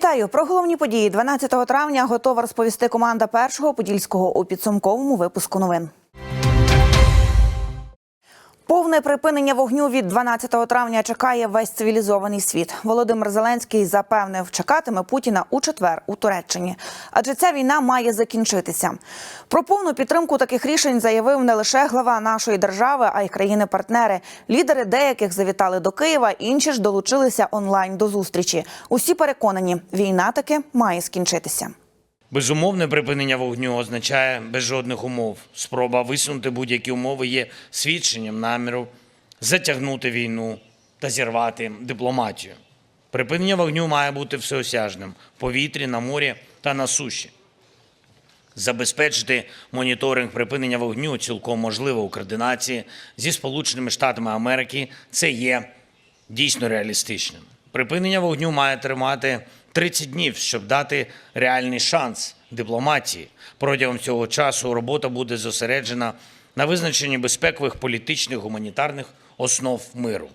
Вітаю про головні події 12 травня. Готова розповісти команда першого подільського у підсумковому випуску новин. Повне припинення вогню від 12 травня чекає весь цивілізований світ. Володимир Зеленський запевнив, чекатиме Путіна у четвер у Туреччині, адже ця війна має закінчитися. Про повну підтримку таких рішень заявив не лише глава нашої держави, а й країни-партнери. Лідери деяких завітали до Києва, інші ж долучилися онлайн до зустрічі. Усі переконані, війна таки має скінчитися. Безумовне припинення вогню означає без жодних умов. Спроба висунути будь-які умови є свідченням наміру затягнути війну та зірвати дипломатію. Припинення вогню має бути всеосяжним в повітрі, на морі та на суші. Забезпечити моніторинг припинення вогню цілком можливо у координації зі Сполученими Штатами Америки. Це є дійсно реалістичним. Припинення вогню має тримати 30 днів, щоб дати реальний шанс дипломатії. Протягом цього часу робота буде зосереджена на визначенні безпекових, політичних, гуманітарних основ миру.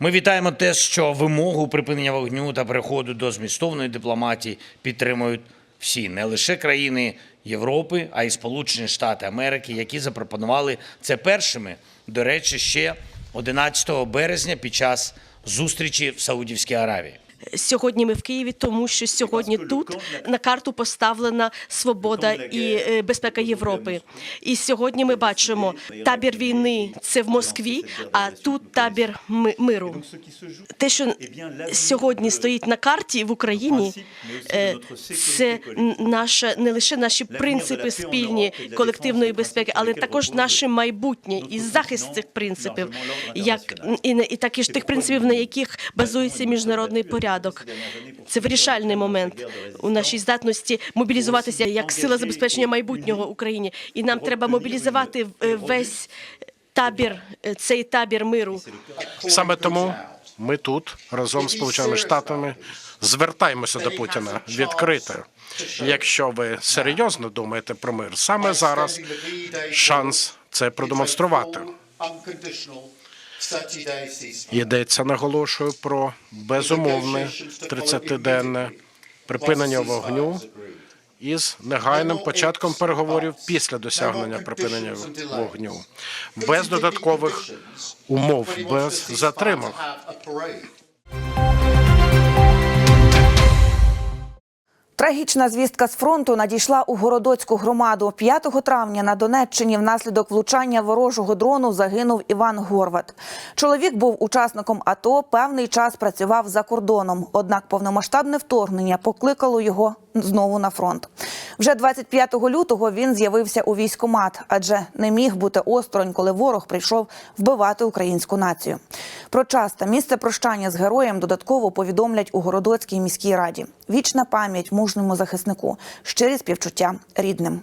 Ми вітаємо те, що вимогу припинення вогню та переходу до змістовної дипломатії підтримують всі, не лише країни Європи, а й Сполучені Штати Америки, які запропонували це першими. До речі, ще 11 березня під час зустрічі в Саудівській Аравії. Сьогодні ми в Києві, тому що сьогодні тут на карту поставлена свобода і е, безпека Європи. І сьогодні ми бачимо табір війни це в Москві, а тут табір миру. Те, що сьогодні стоїть на карті в Україні, е, це наше не лише наші принципи спільні колективної безпеки, але також наше майбутнє і захист цих принципів, як і і також тих принципів, на яких базується міжнародний порядок. Це вирішальний момент у нашій здатності мобілізуватися як сила забезпечення майбутнього Україні, і нам треба мобілізувати е, весь табір, е, цей табір миру. Саме тому ми тут разом з Сполученими Штатами звертаємося до Путіна відкрито. Якщо ви серйозно думаєте про мир, саме зараз шанс це продемонструвати. Йдеться, наголошую, про безумовне 30-денне припинення вогню із негайним початком переговорів після досягнення припинення вогню, без додаткових умов, без затримок. Трагічна звістка з фронту надійшла у Городоцьку громаду. 5 травня на Донеччині внаслідок влучання ворожого дрону загинув Іван Горват. Чоловік був учасником АТО, певний час працював за кордоном. Однак повномасштабне вторгнення покликало його знову на фронт. Вже 25 лютого він з'явився у військкомат, адже не міг бути осторонь, коли ворог прийшов вбивати українську націю. Про час та місце прощання з героєм додатково повідомлять у Городоцькій міській раді. Вічна пам'ять мужньому захиснику, щирі співчуття рідним.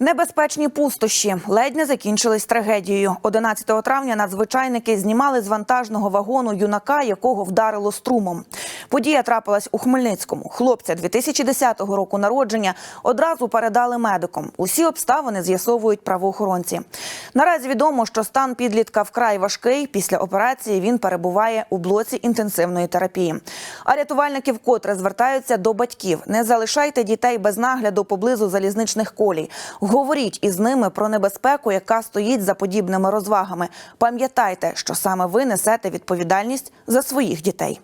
Небезпечні пустощі ледь не закінчились трагедією. 11 травня надзвичайники знімали з вантажного вагону юнака, якого вдарило струмом. Подія трапилась у Хмельницькому. Хлопця 2010 року народження одразу передали медикам. Усі обставини з'ясовують правоохоронці. Наразі відомо, що стан підлітка вкрай важкий. Після операції він перебуває у блоці інтенсивної терапії. А рятувальники вкотре звертаються до батьків: не залишайте дітей без нагляду поблизу залізничних колій. Говоріть із ними про небезпеку, яка стоїть за подібними розвагами. Пам'ятайте, що саме ви несете відповідальність за своїх дітей.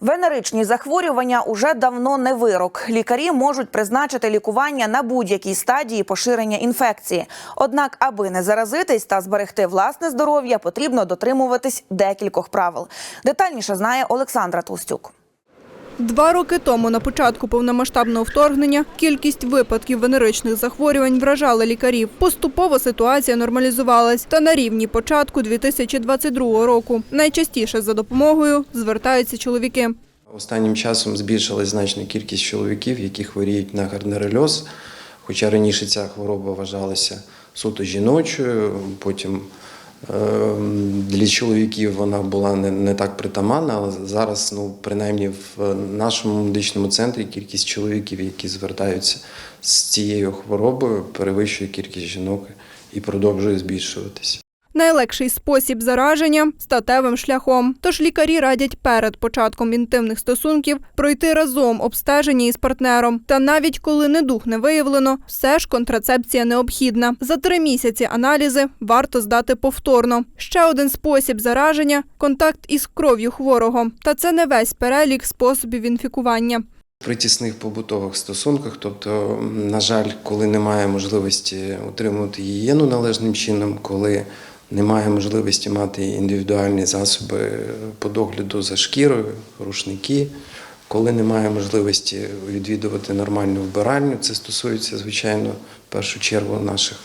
Венеричні захворювання уже давно не вирок. Лікарі можуть призначити лікування на будь-якій стадії поширення інфекції. Однак, аби не заразитись та зберегти власне здоров'я, потрібно дотримуватись декількох правил. Детальніше знає Олександра Толстюк. Два роки тому, на початку повномасштабного вторгнення, кількість випадків венеричних захворювань вражала лікарів. Поступово ситуація нормалізувалась та на рівні початку 2022 року. Найчастіше за допомогою звертаються чоловіки. Останнім часом збільшилась значна кількість чоловіків, які хворіють на гарднерольоз, хоча раніше ця хвороба вважалася суто жіночою, потім для чоловіків вона була не, не так притаманна, але зараз, ну, принаймні в нашому медичному центрі кількість чоловіків, які звертаються з цією хворобою, перевищує кількість жінок і продовжує збільшуватися. Найлегший спосіб зараження статевим шляхом. Тож лікарі радять перед початком інтимних стосунків пройти разом обстеження із партнером. Та навіть коли недух не виявлено, все ж контрацепція необхідна. За три місяці аналізи варто здати повторно. Ще один спосіб зараження контакт із кров'ю хворого. Та це не весь перелік способів інфікування. При тісних побутових стосунках, тобто, на жаль, коли немає можливості утримувати гігієну належним чином, коли немає можливості мати індивідуальні засоби по догляду за шкірою, рушники, коли немає можливості відвідувати нормальну вбиральню, це стосується, звичайно, в першу чергу наших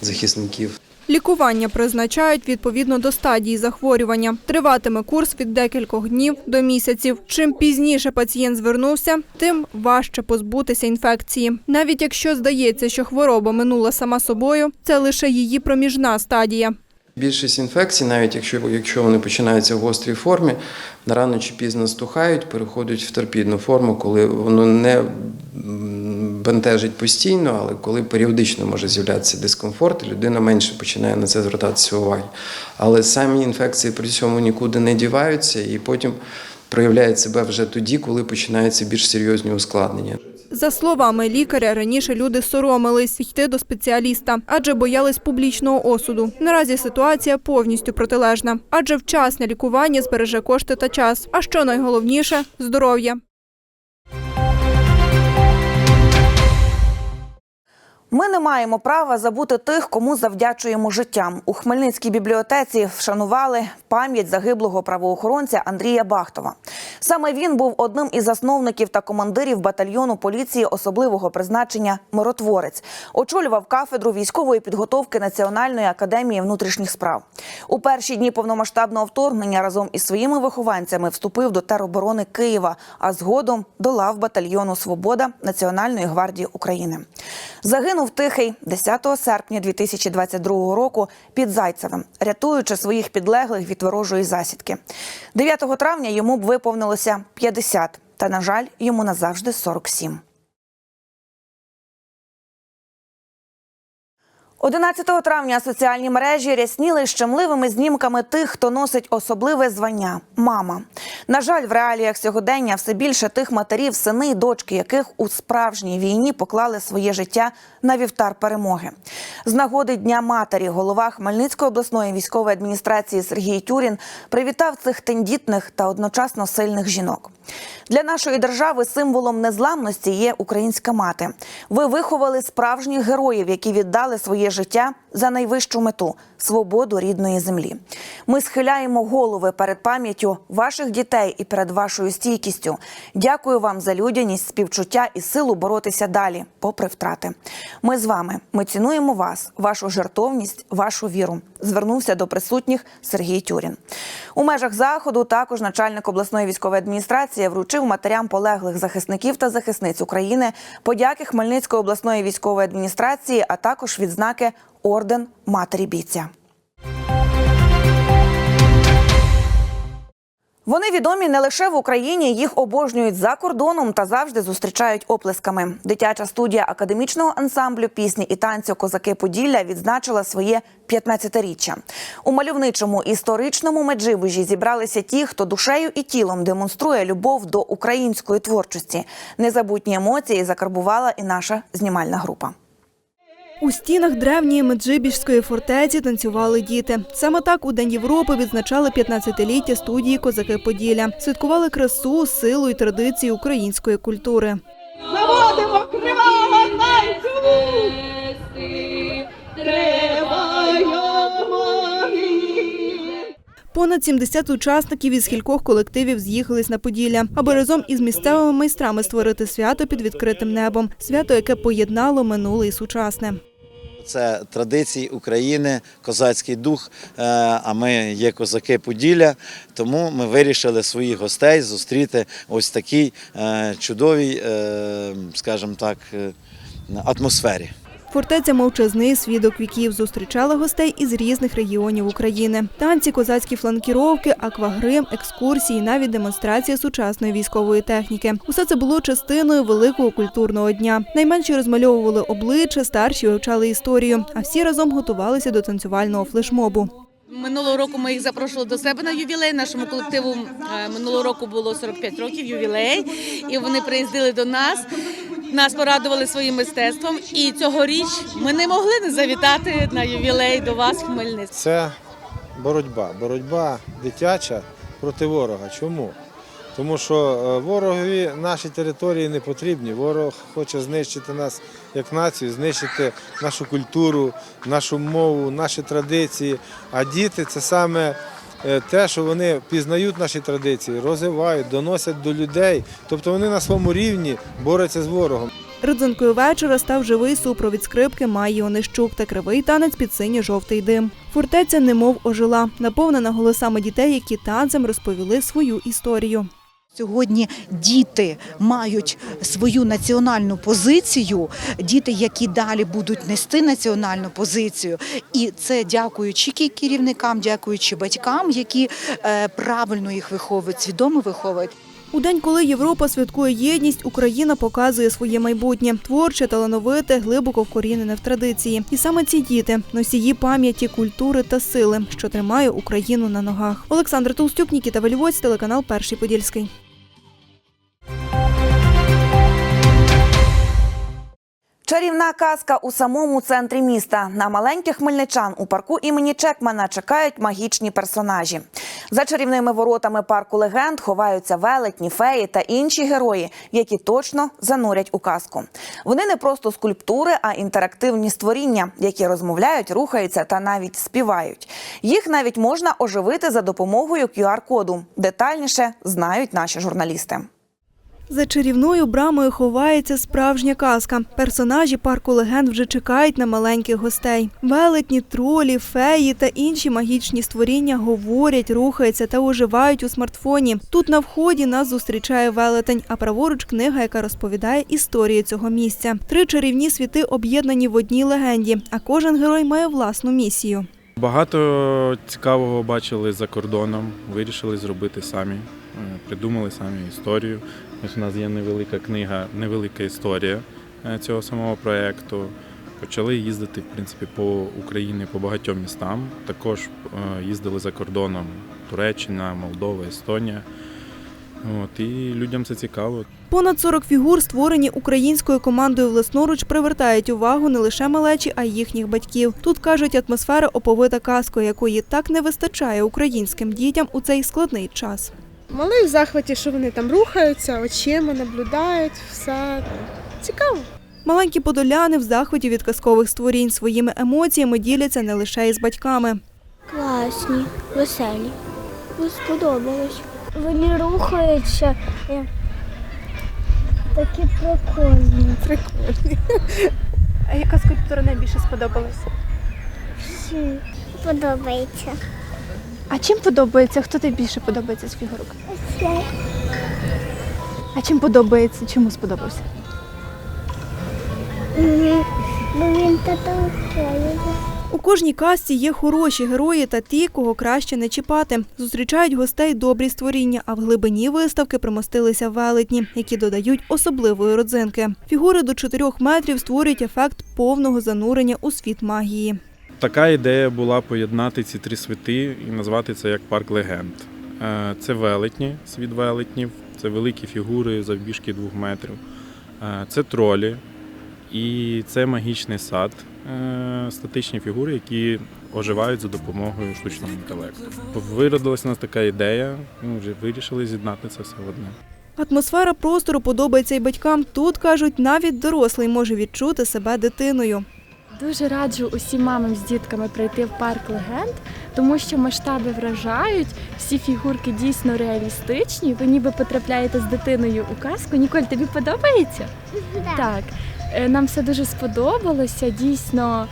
захисників. Лікування призначають відповідно до стадії захворювання. Триватиме курс від декількох днів до місяців. Чим пізніше пацієнт звернувся, тим важче позбутися інфекції. Навіть якщо здається, що хвороба минула сама собою, це лише її проміжна стадія. Більшість інфекцій, навіть якщо, якщо вони починаються в гострій формі, рано чи пізно стухають, переходять в торпідну форму, коли воно не бентежить постійно, але коли періодично може з'являтися дискомфорт, людина менше починає на це звертатися уваги. Але самі інфекції при цьому нікуди не діваються і потім проявляють себе вже тоді, коли починаються більш серйозні ускладнення. За словами лікаря, раніше люди соромились йти до спеціаліста, адже боялись публічного осуду. Наразі ситуація повністю протилежна, адже вчасне лікування збереже кошти та час. А що найголовніше здоров'я. Ми не маємо права забути тих, кому завдячуємо життям. У Хмельницькій бібліотеці вшанували пам'ять загиблого правоохоронця Андрія Бахтова. Саме він був одним із засновників та командирів батальйону поліції особливого призначення Миротворець. Очолював кафедру військової підготовки Національної академії внутрішніх справ. У перші дні повномасштабного вторгнення разом із своїми вихованцями вступив до тероборони Києва, а згодом до лав батальйону Свобода Національної гвардії України. Загинув тихий 10 серпня 2022 року під Зайцевим, рятуючи своїх підлеглих від ворожої засідки. 9 травня йому б виповнилося 50, та на жаль, йому назавжди 47. 11 травня соціальні мережі рясніли щемливими знімками тих, хто носить особливе звання мама. На жаль, в реаліях сьогодення все більше тих матерів, сини й дочки, яких у справжній війні поклали своє життя на вівтар перемоги. З нагоди Дня матері голова Хмельницької обласної військової адміністрації Сергій Тюрін привітав цих тендітних та одночасно сильних жінок. Для нашої держави символом незламності є українська мати. Ви виховали справжніх героїв, які віддали своє життя за найвищу мету свободу рідної землі. Ми схиляємо голови перед пам'яттю ваших дітей і перед вашою стійкістю. Дякую вам за людяність, співчуття і силу боротися далі, попри втрати. Ми з вами. Ми цінуємо вас, вашу жертовність, вашу віру. Звернувся до присутніх Сергій Тюрін. У межах заходу також начальник обласної військової адміністрації вручив матерям полеглих захисників та захисниць України подяки Хмельницької обласної військової адміністрації, а також відзнаки орден матері бійця. Вони відомі не лише в Україні, їх обожнюють за кордоном та завжди зустрічають оплесками. Дитяча студія академічного ансамблю пісні і танцю Козаки Поділля відзначила своє 15-річчя. У мальовничому історичному Меджибужі зібралися ті, хто душею і тілом демонструє любов до української творчості. Незабутні емоції закарбувала і наша знімальна група. У стінах древньої Меджибіжської фортеці танцювали діти. Саме так у День Європи відзначали 15-ліття студії Козаки Поділля. Святкували красу, силу і традиції української культури. Заводимо крила танцю, Понад 70 учасників із кількох колективів з'їхались на Поділля, аби разом із місцевими майстрами створити свято під відкритим небом. Свято, яке поєднало минуле і сучасне. Це традиції України, козацький дух. е, А ми є козаки Поділля, тому ми вирішили своїх гостей зустріти ось такій е, чудовій, е, скажімо так, атмосфері. Фортеця мовчазний свідок віків зустрічала гостей із різних регіонів України. Танці, козацькі фланкіровки, аквагрим, екскурсії, навіть демонстрація сучасної військової техніки. Усе це було частиною великого культурного дня. Найменші розмальовували обличчя, старші вивчали історію, а всі разом готувалися до танцювального флешмобу. Минулого року ми їх запрошували до себе на ювілей. Нашому колективу е, минулого року було 45 років ювілей, і вони приїздили до нас. Нас порадували своїм мистецтвом. І цьогоріч ми не могли не завітати на ювілей до вас в Хмельницький. Це боротьба. Боротьба дитяча проти ворога. Чому? Тому що е, ворогові наші території не потрібні. Ворог хоче знищити нас як націю, знищити нашу культуру, нашу мову, наші традиції. А діти це саме е, те, що вони пізнають наші традиції, розвивають, доносять до людей. Тобто вони на своєму рівні борються з ворогом. Родзинкою вечора став живий супровід скрипки Майї Онищук та кривий танець під синьо-жовтий дим. Фортеця немов ожила, наповнена голосами дітей, які танцем розповіли свою історію. Сьогодні діти мають свою національну позицію, діти, які далі будуть нести національну позицію, і це дякуючи керівникам, дякуючи батькам, які е, правильно їх виховують, свідомо виховують. У день, коли Європа святкує єдність, Україна показує своє майбутнє творче, талановите, глибоко вкорінене в традиції. І саме ці діти носії пам'яті, культури та сили, що тримає Україну на ногах. Олександр Толстюк, Нікіта Вельвоць, телеканал Перший Подільський. Чарівна казка у самому центрі міста. На маленьких хмельничан у парку імені Чекмана чекають магічні персонажі. За чарівними воротами парку легенд ховаються велетні, феї та інші герої, які точно занурять у казку. Вони не просто скульптури, а інтерактивні створіння, які розмовляють, рухаються та навіть співають. Їх навіть можна оживити за допомогою QR-коду. Детальніше знають наші журналісти. За чарівною брамою ховається справжня казка. Персонажі парку легенд вже чекають на маленьких гостей. Велетні, тролі, феї та інші магічні створіння говорять, рухаються та оживають у смартфоні. Тут на вході нас зустрічає велетень, а праворуч книга, яка розповідає історію цього місця. Три чарівні світи об'єднані в одній легенді, а кожен герой має власну місію. Багато цікавого бачили за кордоном, вирішили зробити самі, е, придумали самі історію. Ось у нас є невелика книга, невелика історія е, цього самого проєкту. Почали їздити в принципі по Україні по багатьом містам. Також е, їздили за кордоном Туреччина, Молдова, Естонія. От, і людям це цікаво. Понад 40 фігур, створені українською командою власноруч, привертають увагу не лише малечі, а й їхніх батьків. Тут кажуть, атмосфера оповита казкою, якої так не вистачає українським дітям у цей складний час. Малий в захваті, що вони там рухаються, очима наблюдають, все цікаво. Маленькі подоляни в захваті від казкових створінь своїми емоціями діляться не лише із батьками. Класні, веселі. Сподобалось. Вони рухаються. е, Такі прикольні. Прикольні. А яка скульптура найбільше сподобалась? Всі подобається. А чим подобається? Хто тобі більше подобається з фігурок? А чим подобається? Чому сподобався? Бо він. У кожній казці є хороші герої та ті, кого краще не чіпати. Зустрічають гостей добрі створіння, а в глибині виставки примостилися велетні, які додають особливої родзинки. Фігури до 4 метрів створюють ефект повного занурення у світ магії. Така ідея була поєднати ці три світи і назвати це як парк легенд. Е, Це велетні, світ велетнів, це великі фігури завбільшки двох метрів. Е, Це тролі і це магічний сад, е, статичні фігури, які оживають за допомогою штучного інтелекту. Виродилася у нас така ідея, ми вже вирішили з'єднати це все в одне. Атмосфера простору подобається й батькам. Тут кажуть, навіть дорослий може відчути себе дитиною. Дуже раджу усім мамам з дітками прийти в парк легенд, тому що масштаби вражають, всі фігурки дійсно реалістичні. Ви ніби потрапляєте з дитиною у казку. Ніколь, тобі подобається? Так. Е, Нам все дуже сподобалося. Дійсно,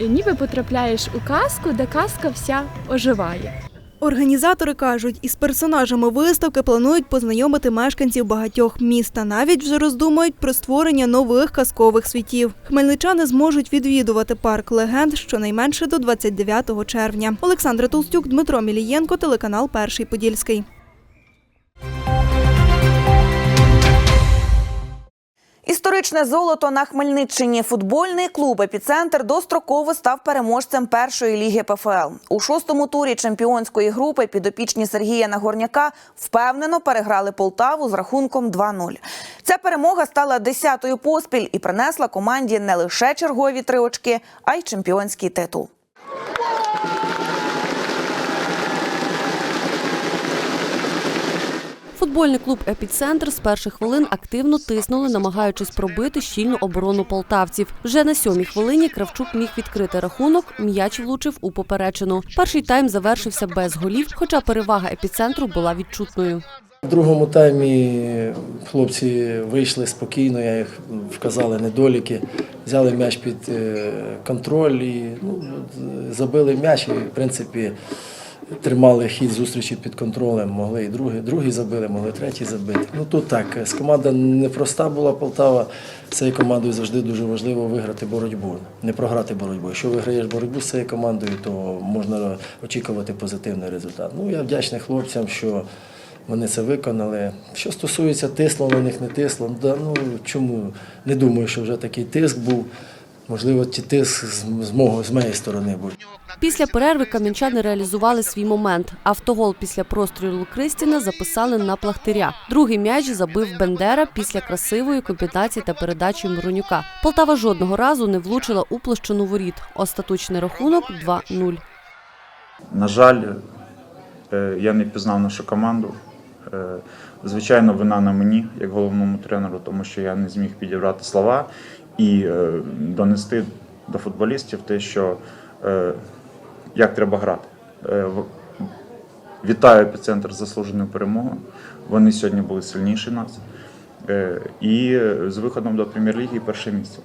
е, ніби потрапляєш у казку, де казка вся оживає. Організатори кажуть, із персонажами виставки планують познайомити мешканців багатьох міст та навіть вже роздумують про створення нових казкових світів. Хмельничани зможуть відвідувати парк легенд щонайменше до 29 червня. Олександра Толстюк, Дмитро Мілієнко, телеканал Перший Подільський. Історичне золото на Хмельниччині. Футбольний клуб Епіцентр достроково став переможцем першої ліги ПФЛ. У шостому турі чемпіонської групи підопічні Сергія Нагорняка впевнено переграли Полтаву з рахунком 2-0. Ця перемога стала десятою поспіль і принесла команді не лише чергові три очки, а й чемпіонський титул. Футбольний клуб Епіцентр з перших хвилин активно тиснули, намагаючись пробити щільну оборону полтавців. Вже на сьомій хвилині Кравчук міг відкрити рахунок. М'яч влучив у поперечину. Перший тайм завершився без голів, хоча перевага епіцентру була відчутною. В другому таймі хлопці вийшли спокійно, я їх вказали недоліки, взяли м'яч під е, контроль і ну, забили м'яч і, в принципі, тримали хід зустрічі під контролем. Могли і другий, другий забили, могли третій забити. Ну тут так, з команда непроста була Полтава. Цією командою завжди дуже важливо виграти боротьбу, не програти боротьбу. Якщо виграєш боротьбу з цією командою, то можна очікувати позитивний результат. Ну я вдячний хлопцям, що вони це виконали. Що стосується тисло, на них не тисло. Да, ну чому не думаю, що вже такий тиск був. Можливо, ті тиск з, з мого з моєї сторони був. Після перерви кам'янчани реалізували свій момент. Автогол після прострілу Кристіна записали на плахтиря. Другий м'яч забив Бендера після красивої комбінації та передачі Миронюка. Полтава жодного разу не влучила у площину воріт. Остаточний рахунок 2-0. На жаль, е, я не пізнав нашу команду. Е, Звичайно, вина на мені, як головному тренеру, тому що я не зміг підібрати слова і е, донести до футболістів те, що е, як треба грати. Е, Вітаю епіцентр заслуженою перемогою. Вони сьогодні були сильніші нас. І з виходом до прем'єр-ліги перше місце.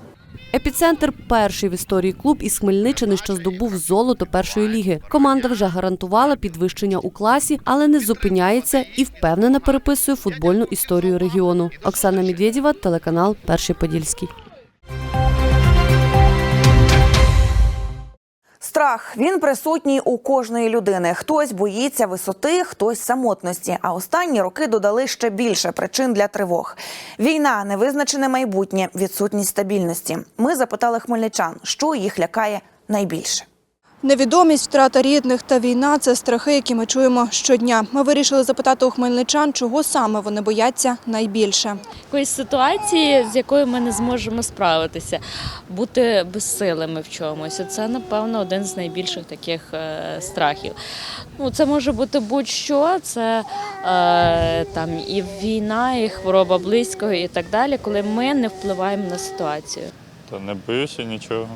Епіцентр перший в історії клуб із Хмельниччини, що здобув золото першої ліги. Команда вже гарантувала підвищення у класі, але не зупиняється і впевнено переписує футбольну історію регіону. Оксана Медведєва, телеканал Перший Подільський. Страх він присутній у кожної людини. Хтось боїться висоти, хтось самотності. А останні роки додали ще більше причин для тривог. Війна, невизначене майбутнє, відсутність стабільності. Ми запитали хмельничан, що їх лякає найбільше. Невідомість, втрата рідних та війна це страхи, які ми чуємо щодня. Ми вирішили запитати у хмельничан, чого саме вони бояться найбільше. якоїсь ситуації, з якою ми не зможемо справитися, бути безсилими в чомусь. Це, напевно, один з найбільших таких е, страхів. Ну, це може бути будь-що, це е, там і війна, і хвороба близького, і так далі, коли ми не впливаємо на ситуацію. Та не боюся нічого.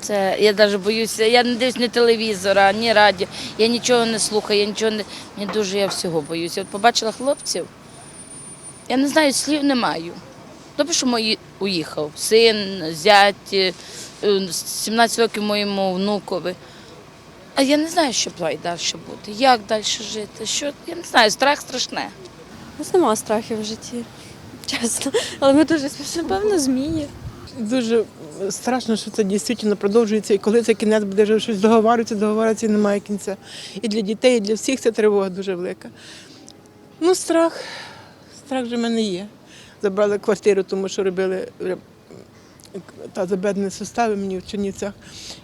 Це я навіть боюся. Я не дивлюсь ні телевізора, ні радіо. Я нічого не слухаю, я нічого не мені дуже я всього боюся. От побачила хлопців. Я не знаю, слів не маю. Добре, що мої уїхав. Син, зять, е, 17 років моєму внукові. А я не знаю, що далі бути. Як далі жити? Що я не знаю, страх страшне. У нас нема страхів в житті, чесно. Але ми дуже смішно, напевно, змії. Дуже страшно, що це дійсно продовжується, і коли це кінець буде вже щось договарюється, договарюється і немає кінця. І для дітей, і для всіх це тривога дуже велика. Ну, страх, страх вже в мене є. Забрали квартиру, тому що робили ре- та забедені сустави мені в Чернівцях.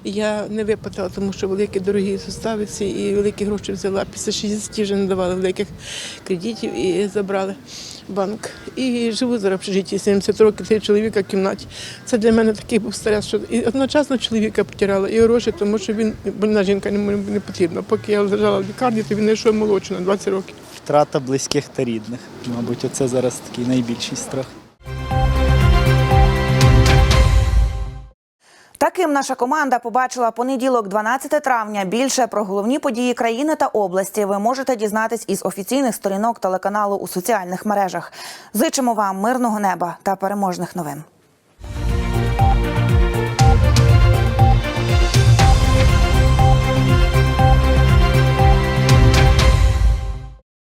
І я не виплатила, тому що великі дорогі сустави ці і великі гроші взяла. Після 60 вже не давали великих кредитів і забрали банк. І живу зараз в житті 70 років, три чоловіка в кімнаті. Це для мене такий був стрес, що і одночасно чоловіка потеряла, і гроші, тому що він больна жінка не, потрібна. Поки я лежала в лікарні, то він знайшов молодший на 20 років. Втрата близьких та рідних. Мабуть, оце зараз такий найбільший страх. Таким наша команда побачила понеділок, 12 травня. Більше про головні події країни та області ви можете дізнатись із офіційних сторінок телеканалу у соціальних мережах. Зичимо вам мирного неба та переможних новин.